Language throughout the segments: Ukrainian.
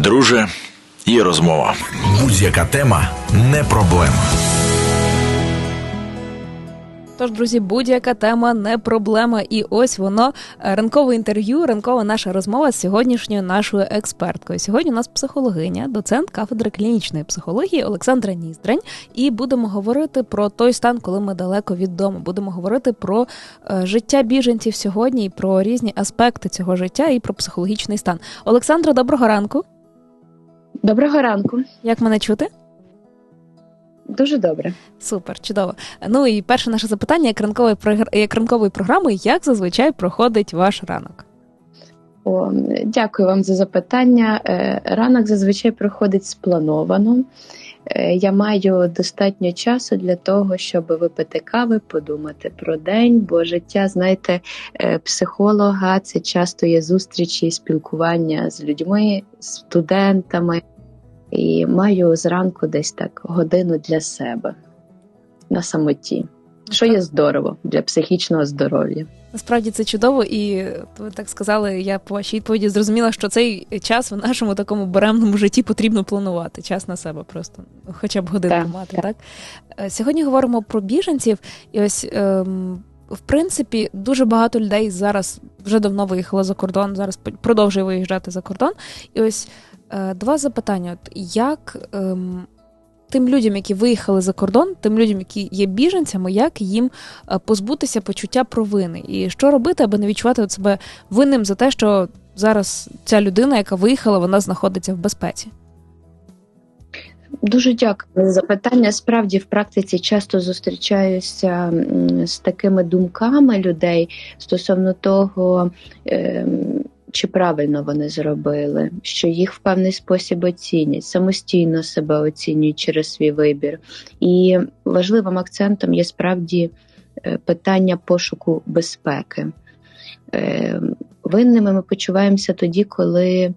Друже, є розмова. Будь-яка тема не проблема. Тож, друзі, будь-яка тема не проблема. І ось воно е, ранкове інтерв'ю, ранкова наша розмова з сьогоднішньою нашою експерткою. Сьогодні у нас психологиня, доцент кафедри клінічної психології Олександра Ніздрень. І будемо говорити про той стан, коли ми далеко від дому. Будемо говорити про е, життя біженців сьогодні, і про різні аспекти цього життя, і про психологічний стан. Олександра, доброго ранку. Доброго ранку. Як мене чути? Дуже добре. Супер, чудово. Ну і перше наше запитання як ранкової як ранкової програми, як зазвичай проходить ваш ранок? О, Дякую вам за запитання. Е, ранок зазвичай проходить сплановано. Е, я маю достатньо часу для того, щоб випити кави, подумати про день, бо життя, знаєте, е, психолога це часто є зустрічі і спілкування з людьми, студентами. І маю зранку десь так годину для себе на самоті, що є здорово для психічного здоров'я. Насправді це чудово, і ви так сказали. Я по вашій відповіді зрозуміла, що цей час в нашому такому беремному житті потрібно планувати. Час на себе просто, хоча б годинку так, мати. Так. так е, сьогодні говоримо про біженців, і ось. Ем... В принципі, дуже багато людей зараз вже давно виїхало за кордон, зараз продовжує виїжджати за кордон. І ось два запитання: От як ем, тим людям, які виїхали за кордон, тим людям, які є біженцями, як їм е, позбутися почуття провини? І що робити, аби не відчувати себе винним за те, що зараз ця людина, яка виїхала, вона знаходиться в безпеці? Дуже дякую за запитання. Справді в практиці часто зустрічаюся з такими думками людей стосовно того, ем, чи правильно вони зробили, що їх в певний спосіб оцінять, самостійно себе оцінюють через свій вибір. І важливим акцентом є справді е, питання пошуку безпеки. Е, винними ми почуваємося тоді, коли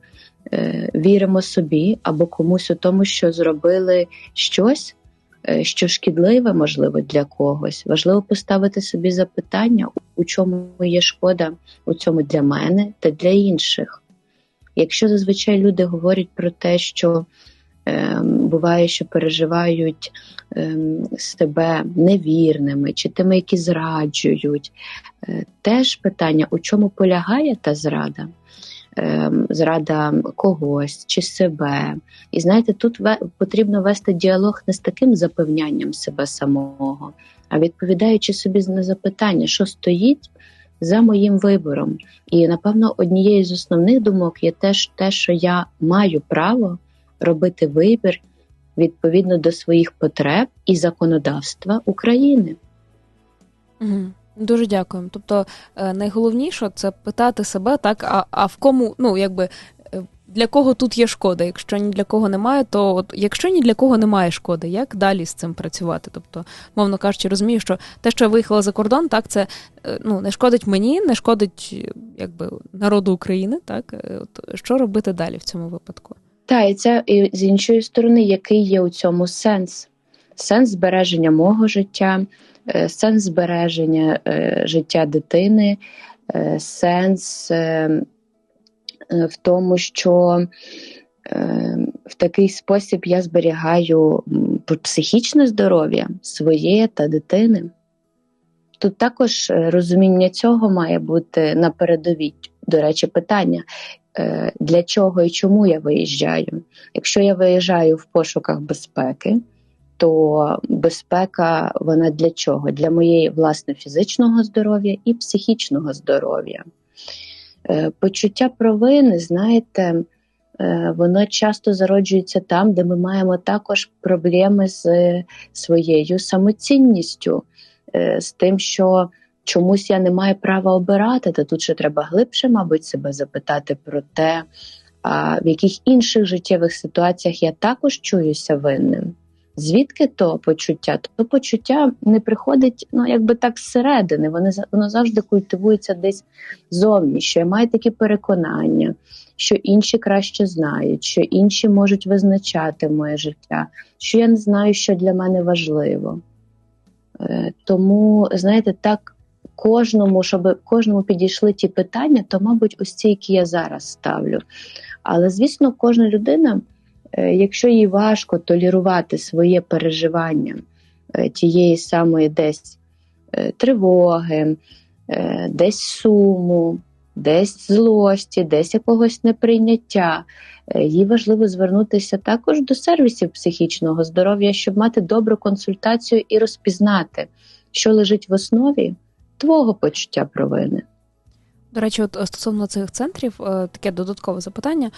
е, віримо собі або комусь у тому, що зробили щось. Що шкідливе, можливо, для когось. Важливо поставити собі запитання, у чому є шкода у цьому для мене та для інших. Якщо зазвичай люди говорять про те, що е, буває, що переживають е, себе невірними чи тими, які зраджують, е, теж питання, у чому полягає та зрада. Ем, зрада когось чи себе. І знаєте, тут потрібно вести діалог не з таким запевнянням себе самого, а відповідаючи собі на запитання, що стоїть за моїм вибором. І напевно, однією з основних думок є теж те, що я маю право робити вибір відповідно до своїх потреб і законодавства України. Угу. Дуже дякую. Тобто е, найголовніше це питати себе, так, а а в кому, ну якби для кого тут є шкода? Якщо ні для кого немає, то от якщо ні для кого немає шкоди, як далі з цим працювати? Тобто, мовно кажучи, розумію, що те, що я виїхала за кордон, так це е, ну не шкодить мені, не шкодить якби народу України. Так от що робити далі в цьому випадку? Так, і це і з іншої сторони, який є у цьому сенс? Сенс збереження мого життя. Е, сенс збереження е, життя дитини, е, сенс в тому, що в такий спосіб я зберігаю психічне здоров'я своє та дитини. Тут також розуміння цього має бути на передовій. До речі, питання, для чого і чому я виїжджаю. Якщо я виїжджаю в пошуках безпеки, то безпека вона для чого? Для моєї власне фізичного здоров'я і психічного здоров'я. Е, почуття провини, знаєте, е, воно часто зароджується там, де ми маємо також проблеми з своєю самоцінністю, е, з тим, що чомусь я не маю права обирати, то тут ще треба глибше, мабуть, себе запитати про те, в яких інших життєвих ситуаціях я також чуюся винним. Звідки то почуття? То почуття не приходить, ну якби так зсередини. Вони воно завжди культивується десь зовні, що я маю такі переконання, що інші краще знають, що інші можуть визначати моє життя, що я не знаю, що для мене важливо. Е, тому, знаєте, так кожному, щоб кожному підійшли ті питання, то, мабуть, ось ці, які я зараз ставлю. Але, звісно, кожна людина, якщо їй важко толерувати своє переживання е, тієї самої десь тривоги, десь суму, десь злості, десь якогось неприйняття. Їй важливо звернутися також до сервісів психічного здоров'я, щоб мати добру консультацію і розпізнати, що лежить в основі твого почуття провини. До речі, от стосовно цих центрів, е, таке додаткове запитання.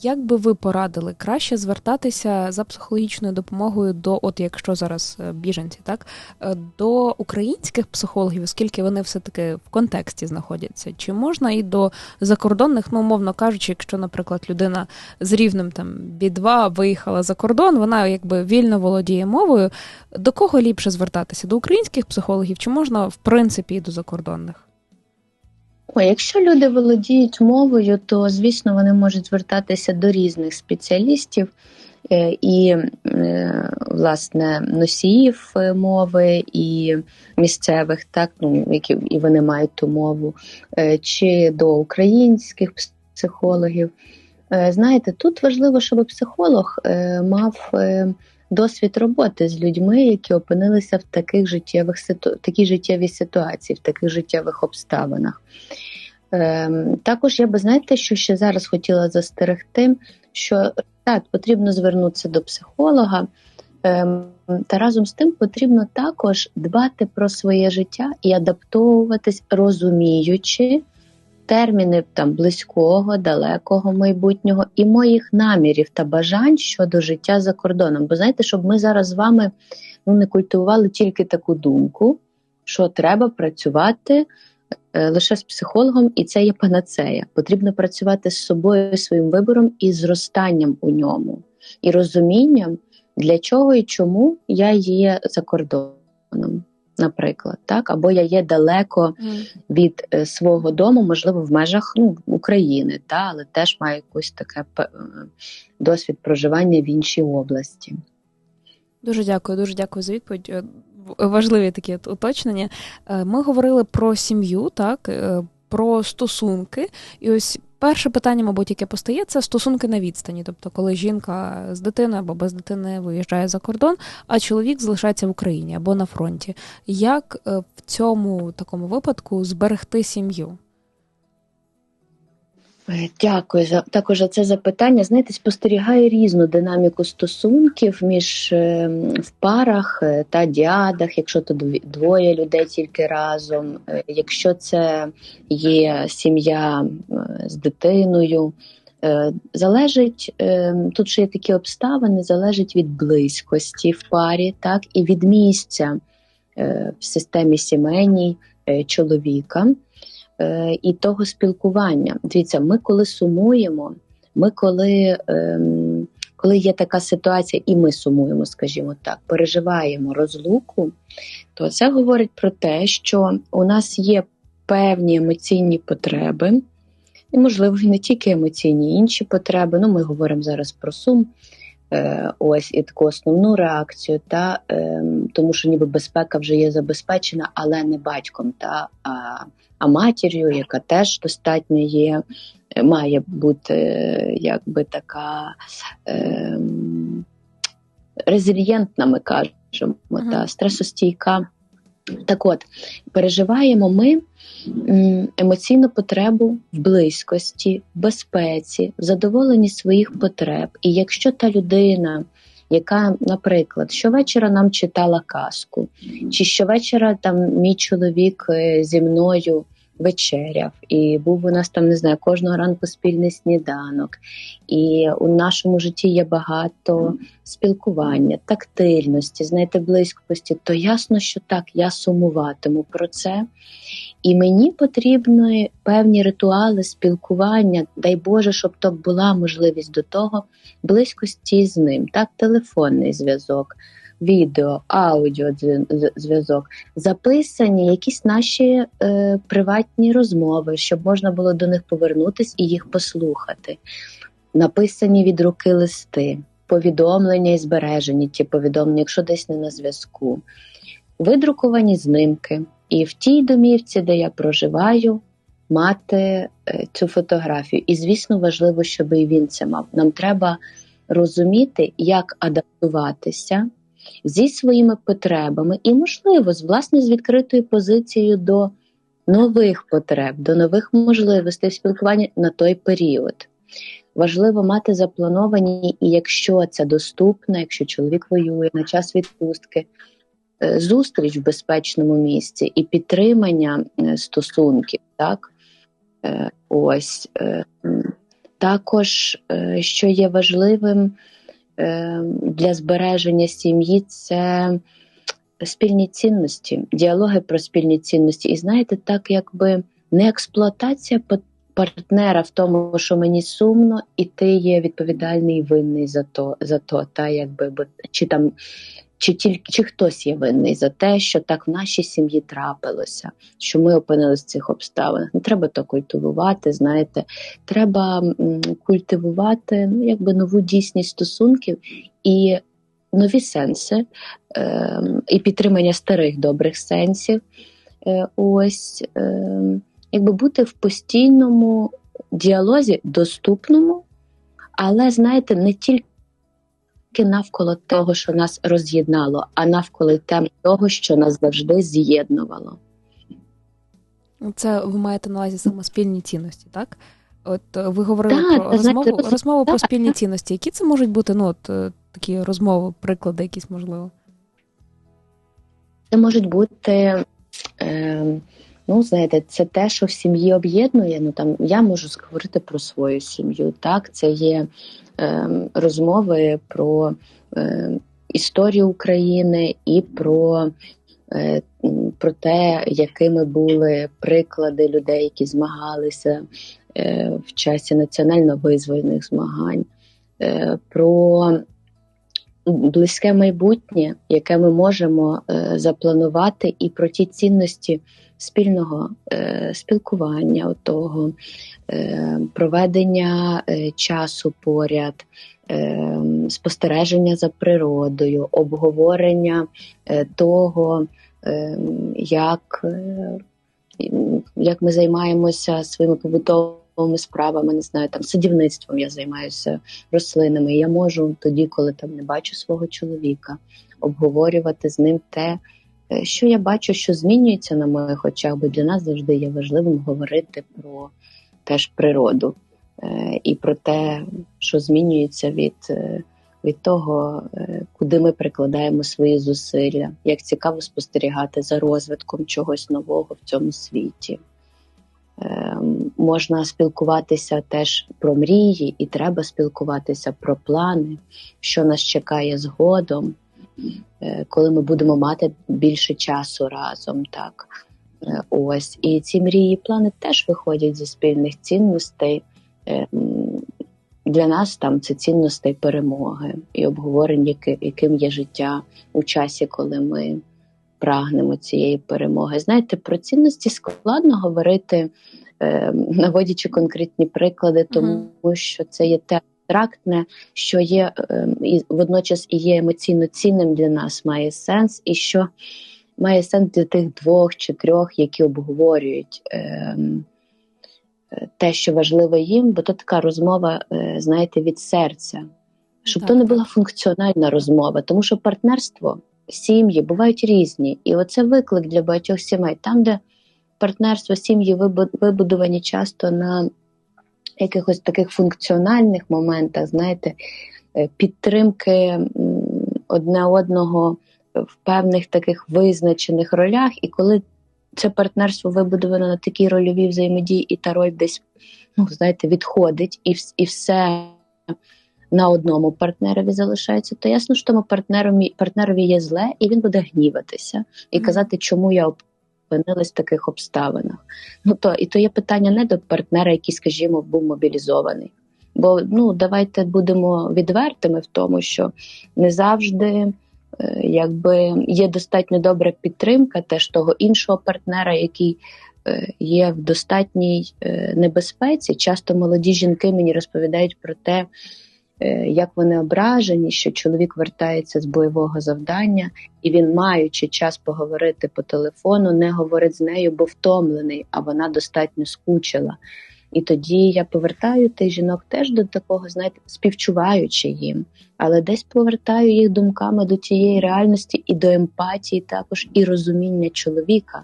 Як би ви порадили краще звертатися за психологічною допомогою до, от якщо зараз е, біженці, так е, до українських психологів, оскільки вони все-таки в контексті знаходяться? Чи можна і до закордонних, ну умовно кажучи, якщо, наприклад, людина з рівнем там B2 виїхала за кордон, вона якби вільно володіє мовою, до кого ліпше звертатися? До українських психологів, чи можна в принципі і до закордонних? Якщо люди володіють мовою, то звісно вони можуть звертатися до різних спеціалістів е, і, е, власне, носіїв е, мови і місцевих, так ну які і вони мають ту мову, чи до українських психологів. Знаєте, тут важливо, щоб психолог мав досвід роботи з людьми, які опинилися в таких життєвих ситу... такій життєвій ситуації, в таких життєвих обставинах. Ем, також я би знаєте, що ще зараз хотіла застерегти, що так, потрібно звернутися до психолога, ем, та разом з тим потрібно також дбати про своє життя і адаптовуватись, розуміючи терміни там близького, далекого майбутнього і моїх намірів та бажань щодо життя за кордоном. Бо знаєте, щоб ми зараз з вами ну, не культивували тільки таку думку, що треба працювати. Е, лише з психологом, і це є панацея. Потрібно працювати з собою, своїм вибором і зростанням у ньому, і розумінням, для чого і чому я є за кордоном наприклад, так або я є далеко від е, свого дому, можливо, в межах ну, України, та але теж маю якусь таке е, досвід проживання в іншій області. Дуже дякую, дуже дякую за відповідь. Е, важливі такі уточнення. Ми говорили про сім'ю, так, про стосунки, і ось Перше питання, мабуть, яке постає, це стосунки на відстані. Тобто, коли жінка з дитиною або без дитини виїжджає за кордон, а чоловік залишається в Україні або на фронті. Як е, в цьому такому випадку зберегти сім'ю? Е, дякую за також за це запитання. Знаєте, спостерігаю різну динаміку стосунків між е, в парах е, та діадах, якщо то двоє людей тільки разом, якщо це є сім'я з дитиною. Залежить тут ще є такі обставини, залежить від близькості в парі, так і від місця в системі сімейній чоловіка. Е, і того спілкування. Дивіться, ми коли сумуємо, ми коли ем, коли є така ситуація, і ми сумуємо, скажімо так, переживаємо розлуку, то це говорить про те, що у нас є певні емоційні потреби, і, можливо, не тільки емоційні, інші потреби. Ну, ми говоримо зараз про сум. Е, ось і таку основну реакцію, та ем, тому що ніби безпека вже є забезпечена, але не батьком, та а матір'ю, яка теж достатньо є, має бути якби така е, резильєнтна, ми кажемо, uh-huh. та стресостійка. Так от, переживаємо ми емоційну потребу в близькості, в безпеці, в задоволенні своїх потреб. І якщо та людина яка, наприклад, щовечора нам читала казку, чи щовечора там мій чоловік е, зі мною вечеряв, і був у нас там не знаю кожного ранку спільний сніданок. І у нашому житті є багато спілкування, тактильності, знаєте, близькості, то ясно, що так, я сумуватиму про це. І мені потрібні певні ритуали спілкування, дай Боже, щоб то була можливість до того близькості з ним, так, телефонний зв'язок відео, аудіо зв'язок, записані якісь наші е, приватні розмови, щоб можна було до них повернутися і їх послухати. Написані від руки листи, повідомлення і збережені ті повідомлення, якщо десь не на зв'язку, видруковані знимки, і в тій домівці, де я проживаю, мати е, цю фотографію. І, звісно, важливо, щоб і він це мав. Нам треба розуміти, як адаптуватися зі своїми потребами, і, можливо, з власне з відкритою позицією до нових потреб, до нових можливостей спілкування на той період. Важливо мати заплановані, і якщо це доступно, якщо чоловік воює на час відпустки, е, зустріч в безпечному місці і підтримання е, стосунків, так е, ось також, що є важливим для збереження сім'ї, це спільні цінності, діалоги про спільні цінності. І знаєте, так якби не експлуатація партнера в тому, що мені сумно, і ти є відповідальний і винний за то, за то, та якби чи там. Чи тільки чи хтось є винний за те, що так в нашій сім'ї трапилося, що ми опинилися в цих обставинах? Не треба то культивувати, знаєте, треба культивувати ну, якби нову дійсність стосунків і нові сенси, е, і підтримання старих добрих сенсів. Е, ось. Е, якби бути в постійному діалозі, доступному, але, знаєте, не тільки навколо того, що нас роз'єднало, а навколо тем того, що нас завжди з'єднувало. Це ви маєте на увазі саме спільні цінності, так? От е, ви говорили так, про розмову знаєте, розмову так. про спільні цінності. Які це можуть бути ну, от, е, такі розмови, приклади, якісь можливо? Це можуть бути. Е, Ну, знаєте, це те, що в сім'ї об'єднує. Ну там я можу сказати про свою сім'ю. Так, це є е, розмови про е, історію України і про е, про те, якими були приклади людей, які змагалися е, в часі національно-визвольних змагань, е, про близьке майбутнє, яке ми можемо запланувати, і про ті цінності спільного е, спілкування, того, е, проведення е, часу поряд, спостереження за природою, обговорення того, як, як ми займаємося своїми побутовими справами, не знаю, там садівництвом я займаюся рослинами. Я можу тоді, коли там не бачу свого чоловіка, обговорювати з ним те. Е, що я бачу, що змінюється на моїх очах, бо для нас завжди є важливим говорити про теж природу е, і про те, що змінюється від е, від того, куди ми прикладаємо свої зусилля, як цікаво спостерігати за розвитком чогось нового в цьому світі. Можна спілкуватися теж про мрії, і треба спілкуватися про плани, що нас чекає згодом. Е, коли ми будемо мати більше часу разом. так. Е, ось. І ці мрії і плани теж виходять зі спільних цінностей. Е, для нас там це цінностей перемоги і обговорень, яким є життя у часі, коли ми прагнемо цієї перемоги. Знаєте, про цінності складно говорити, наводячи конкретні приклади, тому що це є те абстрактне, що є ем, і водночас і є емоційно цінним для нас, має сенс, і що має сенс для тих двох чи трьох, які обговорюють ем, е, те, що важливо їм, бо то така розмова, е, знаєте, від серця, щоб так, то не була функціональна розмова, тому що партнерство, сім'ї бувають різні, і оце виклик для багатьох сімей, там, де партнерство, сім'ї вибудовані часто на якихось таких функціональних моментах, знаєте, е, підтримки одне одного в певних таких визначених ролях, і коли це партнерство вибудовано на такій рольовій взаємодії, і та роль десь, ну, знаєте, відходить, і і все на одному партнерові залишається, то ясно, що тому партнерові, партнерові є зле, і він буде гніватися і казати, чому я опинились в таких обставинах. Ну то і то є питання не до партнера, який, скажімо, був мобілізований. Бо ну давайте будемо відвертими в тому, що не завжди е, якби є достатньо добра підтримка теж того іншого партнера, який е, є в достатній е, небезпеці. Часто молоді жінки мені розповідають про те, як вони ображені, що чоловік вертається з бойового завдання, і він, маючи час поговорити по телефону, не говорить з нею, бо втомлений, а вона достатньо скучила. І тоді я повертаю тих жінок теж до такого, знаєте, співчуваючи їм, але десь повертаю їх думками до тієї реальності і до емпатії, також і розуміння чоловіка.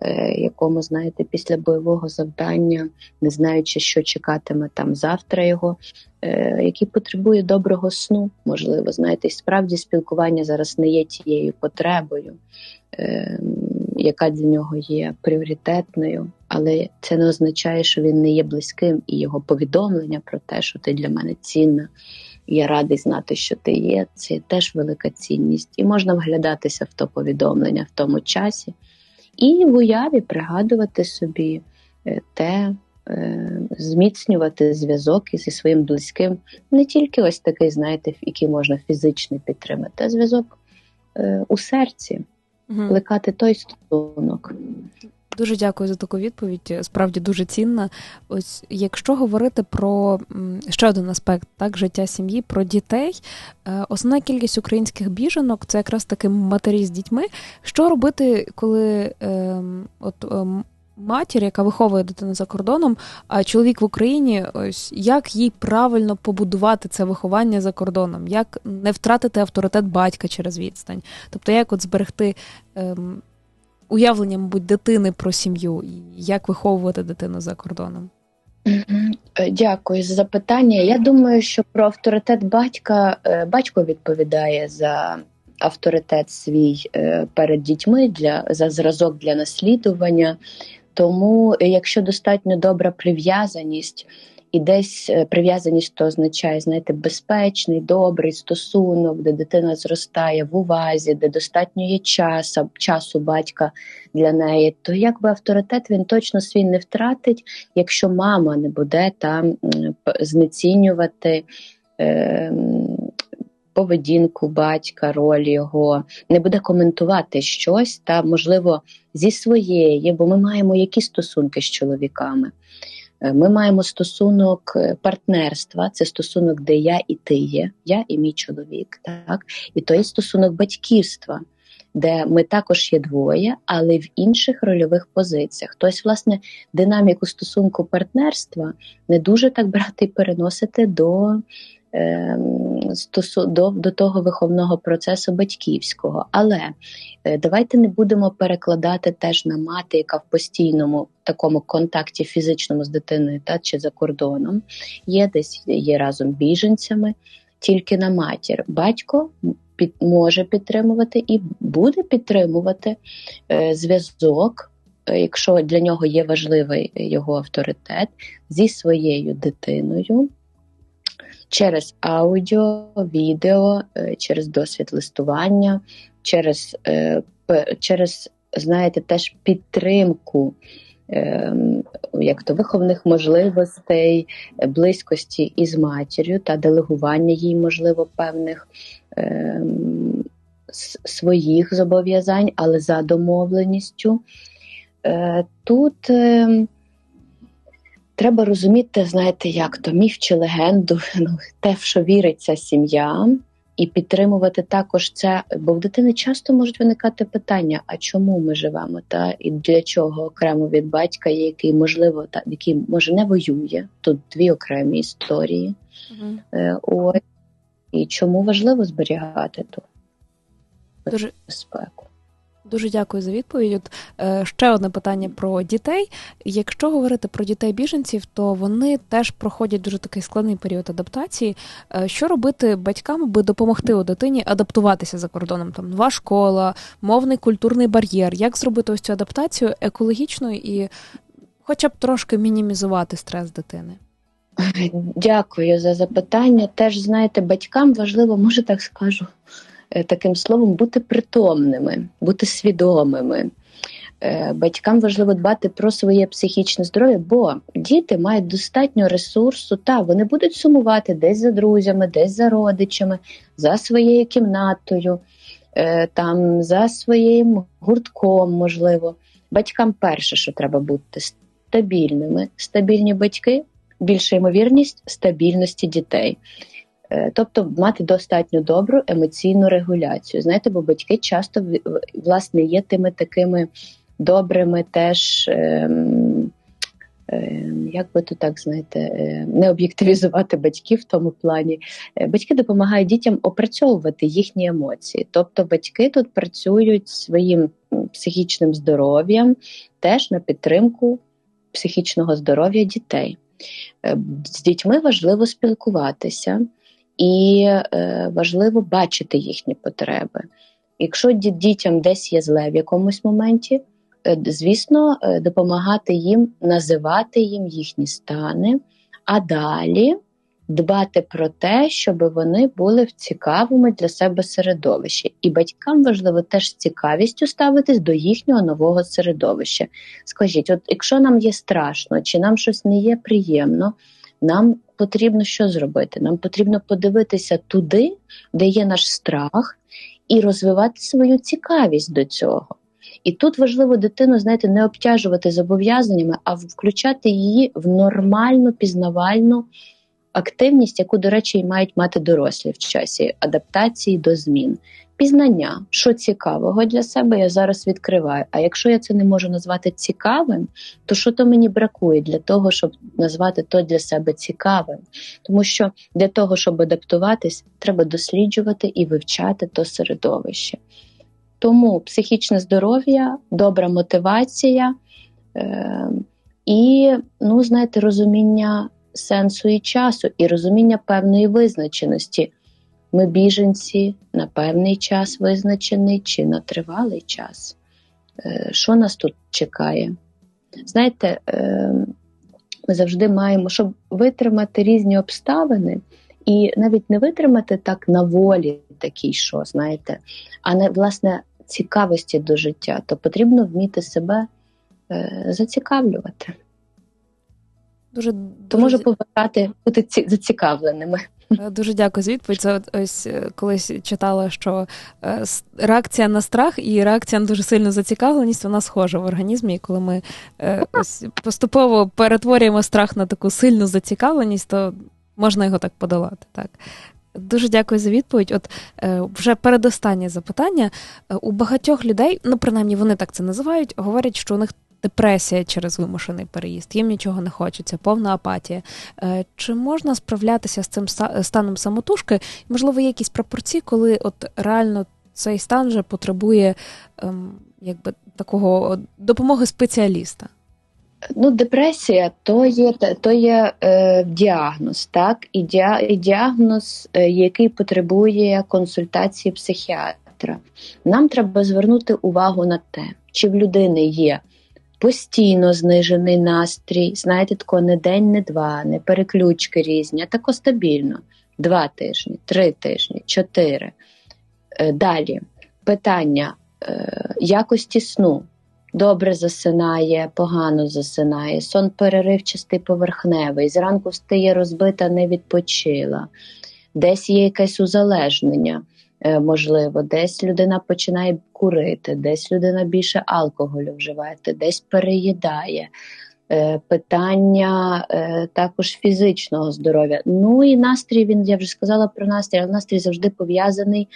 Е, якому, знаєте, після бойового завдання, не знаючи, що чекатиме там завтра його, е, який потребує доброго сну, можливо, знаєте, і справді спілкування зараз не є тією потребою, е, яка для нього є пріоритетною, але це не означає, що він не є близьким, і його повідомлення про те, що ти для мене цінна. Я радий знати, що ти є. Це теж велика цінність, і можна вглядатися в то повідомлення в тому часі, і в уяві пригадувати собі е, те, е, зміцнювати зв'язок зі своїм близьким, не тільки ось такий, знаєте, який можна фізично підтримати, а зв'язок е, у серці, плекати той стосунок. Дуже дякую за таку відповідь. Справді дуже цінна. Ось якщо говорити про ще один аспект так життя сім'ї, про дітей, основна кількість українських біженок це якраз таки матері з дітьми. Що робити, коли е, от е, матір, яка виховує дитину за кордоном, а чоловік в Україні, ось як їй правильно побудувати це виховання за кордоном, як не втратити авторитет батька через відстань, тобто як от зберегти. Е, уявлення, мабуть, дитини про сім'ю і як виховувати дитину за кордоном? Е, дякую за запитання. Я думаю, що про авторитет батька е, батько відповідає за авторитет свій е, перед дітьми для за зразок для наслідування. Тому, якщо достатньо добра прив'язаність і десь е, прив'язаність то означає, знаєте, безпечний, добрий стосунок, де дитина зростає в увазі, де достатньо є часу, часу батька для неї, то якби авторитет він точно свій не втратить, якщо мама не буде там знецінювати. Е, Поведінку батька, роль його не буде коментувати щось та, можливо, зі своєї, бо ми маємо які стосунки з чоловіками. Е, ми маємо стосунок е, партнерства, це стосунок, де я і ти є, я і мій чоловік, так і то є стосунок батьківства, де ми також є двоє, але в інших рольових позиціях. Тобто, власне, динаміку стосунку партнерства не дуже так брати і переносити до до, до того виховного процесу батьківського. Але е, давайте не будемо перекладати теж на мати, яка в постійному такому контакті фізичному з дитиною та чи за кордоном є десь є разом біженцями, тільки на матір. Батько під, може підтримувати і буде підтримувати е, зв'язок. Е, якщо для нього є важливий його авторитет зі своєю дитиною, через аудіо, відео, е, через досвід листування, через, е, через знаєте, теж підтримку. Ем, як то виховних можливостей, близькості із матір'ю та делегування їй, можливо, певних е, своїх зобов'язань, але за домовленістю. Е, Тут е, Треба розуміти, знаєте, як то міф чи легенду, ну те, в що віриться сім'я, і підтримувати також це, бо в дитини часто можуть виникати питання: а чому ми живемо? Та і для чого окремо від батька, який можливо та який може не воює? Тут дві окремі історії. Угу. Е, Ось і чому важливо зберігати ту Дуже... безпеку? Дуже дякую за відповідь. От е, ще одне питання про дітей. Якщо говорити про дітей біженців, то вони теж проходять дуже такий складний період адаптації. Е, що робити батькам, аби допомогти у дитині адаптуватися за кордоном? Там нова школа, мовний культурний бар'єр. Як зробити ось цю адаптацію екологічною і, хоча б трошки мінімізувати стрес дитини? Дякую за запитання. Теж знаєте, батькам важливо, може так скажу. Е, таким словом бути притомними, бути свідомими. Е, батькам важливо дбати про своє психічне здоров'я, бо діти мають достатньо ресурсу, та вони будуть сумувати десь за друзями, десь за родичами, за своєю кімнатою, е, там за своїм гуртком, можливо. Батькам перше, що треба бути стабільними. Стабільні батьки, більша ймовірність стабільності дітей. Е, тобто мати достатньо добру емоційну регуляцію. Знаєте, бо батьки часто власне є тими такими добрими теж. Ем, ем, як би то так знаєте, е, не об'єктивізувати батьків в тому плані. Е, батьки допомагають дітям опрацьовувати їхні емоції. Тобто батьки тут працюють своїм психічним здоров'ям теж на підтримку психічного здоров'я дітей. З дітьми важливо спілкуватися, і е, важливо бачити їхні потреби. Якщо дітям десь є зле в якомусь моменті, е, звісно, е, допомагати їм називати їм їхні стани, а далі дбати про те, щоб вони були в цікавому для себе середовищі. І батькам важливо теж з цікавістю ставитись до їхнього нового середовища. Скажіть, от якщо нам є страшно, чи нам щось не є приємно, нам потрібно що зробити? Нам потрібно подивитися туди, де є наш страх, і розвивати свою цікавість до цього. І тут важливо дитину, знаєте, не обтяжувати зобов'язаннями, а включати її в нормальну пізнавальну активність, яку, до речі, мають мати дорослі в часі адаптації до змін. Пізнання, що цікавого для себе, я зараз відкриваю. А якщо я це не можу назвати цікавим, то що то мені бракує для того, щоб назвати то для себе цікавим? Тому що для того, щоб адаптуватись, треба досліджувати і вивчати то середовище. Тому психічне здоров'я, добра мотивація е- і, ну, знаєте, розуміння сенсу і часу, і розуміння певної визначеності. Ми біженці на певний час визначений чи на тривалий час. Е, що нас тут чекає? Знаєте, е, ми завжди маємо, щоб витримати різні обставини, і навіть не витримати так на волі такий, що, знаєте, а не власне цікавості до життя, то потрібно вміти себе е, зацікавлювати. Дуже, То може побажати бути ці, зацікавленими. Е, дуже дякую за відповідь. Це ось е, колись читала, що е, реакція на страх і реакція на дуже сильну зацікавленість вона схожа в організмі. І коли ми ось поступово перетворюємо страх на таку сильну зацікавленість, то можна його так подолати. Так. Дуже дякую за відповідь. От вже передостаннє запитання. У багатьох людей, ну принаймні вони так це називають, говорять, що у них депресія через вимушений переїзд, їм нічого не хочеться, повна апатія. Е, чи можна справлятися з цим станом самотужки? Можливо, є якісь пропорції, коли от реально цей стан вже потребує ем, якби такого допомоги спеціаліста? Ну, депресія то є то є е, діагноз, так, і, діагноз, е, який потребує консультації психіатра. Нам треба звернути увагу на те, чи в людини є постійно знижений настрій. Знаєте, тако не день, не два, не переключки різні, а тако стабільно. Два тижні, три тижні, чотири. Е, далі питання е, якості сну. Добре засинає, погано засинає, сон переривчастий поверхневий, зранку встає розбита, не відпочила, десь є якесь узалежнення. Е, можливо, десь людина починає курити, десь людина більше алкоголю вживає, десь переїдає. Е, питання е, також фізичного здоров'я. Ну і настрій він я вже сказала про настрій, але настрій завжди пов'язаний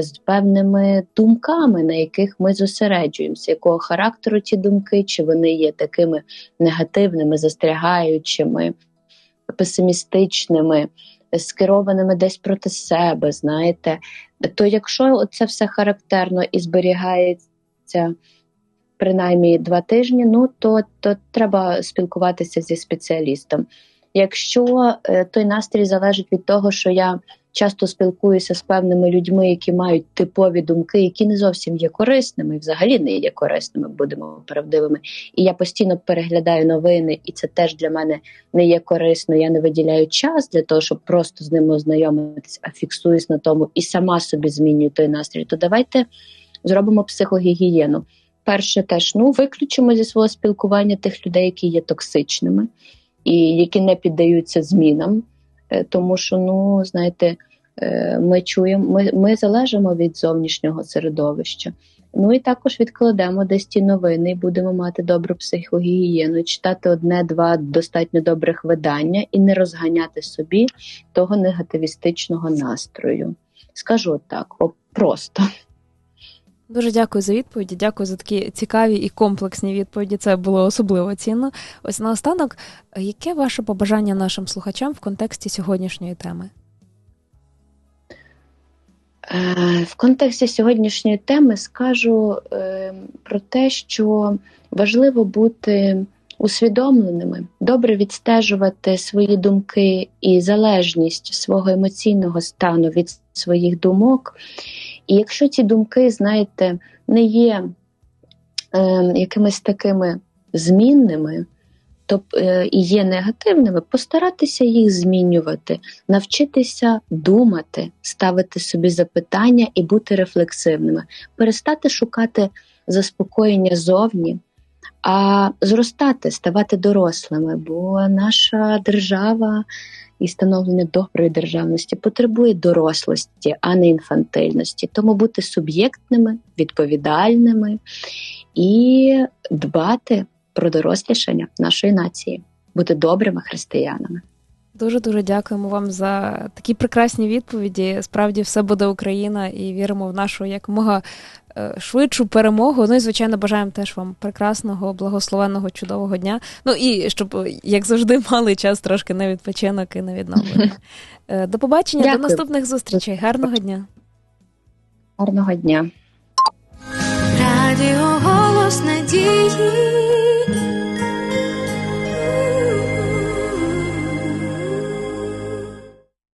з певними думками, на яких ми зосереджуємося, якого характеру ті думки, чи вони є такими негативними, застрягаючими, песимістичними скерованими десь проти себе, знаєте, то якщо це все характерно і зберігається принаймні два тижні, ну то, то треба спілкуватися зі спеціалістом. Якщо е, той настрій залежить від того, що я часто спілкуюся з певними людьми, які мають типові думки, які не зовсім є корисними, взагалі не є корисними, будемо правдивими. І я постійно переглядаю новини, і це теж для мене не є корисно. Я не виділяю час для того, щоб просто з ними ознайомитися, а фіксуюсь на тому і сама собі змінюю той настрій. То давайте зробимо психогігієну. Перше, теж ну виключимо зі свого спілкування тих людей, які є токсичними і які не піддаються змінам. Е, тому що, ну знаєте, е, ми чуємо, ми, ми залежимо від зовнішнього середовища. Ну і також відкладемо десь ті новини і будемо мати добру психогігієну, читати одне-два достатньо добрих видання і не розганяти собі того негативістичного настрою. Скажу так, просто. Дуже дякую за відповіді. Дякую за такі цікаві і комплексні відповіді. Це було особливо цінно. Ось наостанок, яке ваше побажання нашим слухачам в контексті сьогоднішньої теми? Е, в контексті сьогоднішньої теми скажу е, про те, що важливо бути усвідомленими, добре відстежувати свої думки і залежність свого емоційного стану від своїх думок. І якщо ці думки, знаєте, не є е, якимись такими змінними, то е, і є негативними, постаратися їх змінювати, навчитися думати, ставити собі запитання і бути рефлексивними, перестати шукати заспокоєння зовні, а зростати, ставати дорослими, бо наша держава і становлення доброї державності потребує дорослості, а не інфантильності. Тому бути суб'єктними, відповідальними і дбати про дорослішання нашої нації, бути добрими християнами. Дуже дуже дякуємо вам за такі прекрасні відповіді. Справді все буде Україна і віримо в нашу якомога е, швидшу перемогу. Ну і звичайно бажаємо теж вам прекрасного, благословенного, чудового дня. Ну і щоб, як завжди, мали час трошки на відпочинок і на відновлення. Е, до побачення, Дякую. до наступних зустрічей. Гарного дня. Гарного дня. Радіо голос надії.